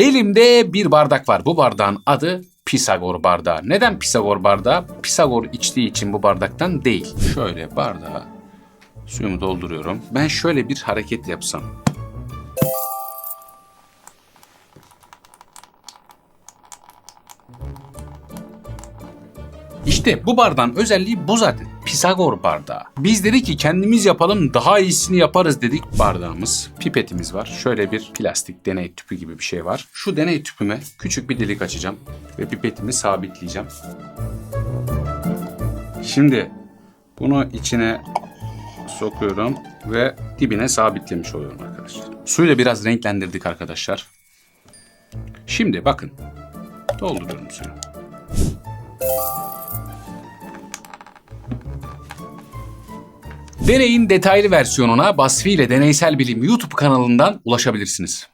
Elimde bir bardak var. Bu bardağın adı Pisagor bardağı. Neden Pisagor bardağı? Pisagor içtiği için bu bardaktan değil. Şöyle bardağa suyumu dolduruyorum. Ben şöyle bir hareket yapsam. İşte bu bardağın özelliği bu zaten. Pisagor bardağı. Biz dedik ki kendimiz yapalım daha iyisini yaparız dedik. Bardağımız, pipetimiz var. Şöyle bir plastik deney tüpü gibi bir şey var. Şu deney tüpüme küçük bir delik açacağım ve pipetimi sabitleyeceğim. Şimdi bunu içine sokuyorum ve dibine sabitlemiş oluyorum arkadaşlar. Suyla biraz renklendirdik arkadaşlar. Şimdi bakın. Dolduruyorum suyu. Deneyin detaylı versiyonuna Basfi ile Deneysel Bilim YouTube kanalından ulaşabilirsiniz.